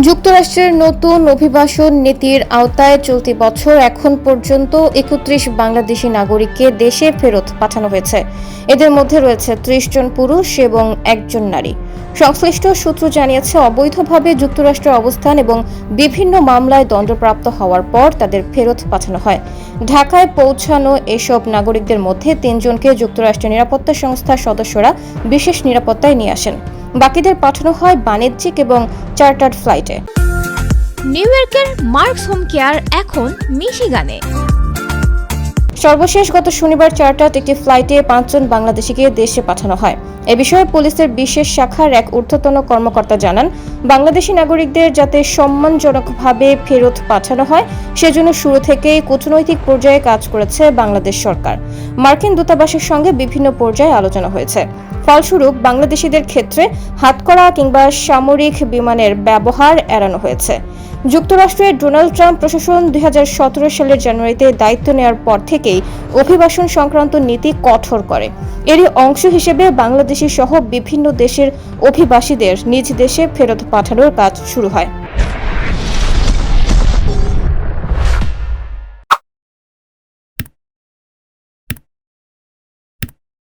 যুক্তরাষ্ট্রের নতুন অভিবাসন নীতির আওতায় চলতি বছর এখন পর্যন্ত একত্রিশ বাংলাদেশি নাগরিককে দেশে ফেরত পাঠানো হয়েছে। এদের মধ্যে রয়েছে ত্রিশ জন পুরুষ এবং একজন নারী। সংশ্লিষ্ট সূত্র জানিয়েছে, অবৈধভাবে যুক্তরাষ্ট্রে অবস্থান এবং বিভিন্ন মামলায় দণ্ডপ্রাপ্ত হওয়ার পর তাদের ফেরত পাঠানো হয়। ঢাকায় পৌঁছানো এসব নাগরিকদের মধ্যে তিনজনকে যুক্তরাষ্ট্রের নিরাপত্তা সংস্থার সদস্যরা বিশেষ নিরাপত্তায় নিয়ে আসেন। বাকিদের পাঠানো হয় বাণিজ্যিক এবং চার্টার্ড ফ্লাইটে। নিউ ইয়র্কের মার্কস হোম কেয়ার এখন মিশিগানে। সর্বশেষ গত শনিবার চার্টার্ড একটি ফ্লাইটে পাঁচজন বাংলাদেশিকে দেশে পাঠানো হয়। এ বিষয়ে পুলিশের বিশেষ শাখার এক ঊর্ধ্বতন কর্মকর্তা জানান বাংলাদেশি নাগরিকদের যাতে সম্মানজনকভাবে ফেরত পাঠানো হয় সেজন্য শুরু থেকেই কূটনৈতিক পর্যায়ে কাজ করেছে বাংলাদেশ সরকার। মার্কিন দূতাবাসের সঙ্গে বিভিন্ন পর্যায়ে আলোচনা হয়েছে। ফলস্বরূপ বাংলাদেশিদের ক্ষেত্রে হাতকড়া কিংবা সামরিক বিমানের ব্যবহার এড়ানো হয়েছে। যুক্তরাষ্ট্রের ডোনাল্ড ট্রাম্প প্রশাসন দুই হাজার সতেরো সালের জানুয়ারিতে দায়িত্ব নেওয়ার পর থেকেই অভিবাসন সংক্রান্ত নীতি কঠোর করে। এরই অংশ হিসেবে বাংলাদেশি সহ বিভিন্ন দেশের অভিবাসীদের নিজ দেশে ফেরত পাঠানোর কাজ শুরু হয়।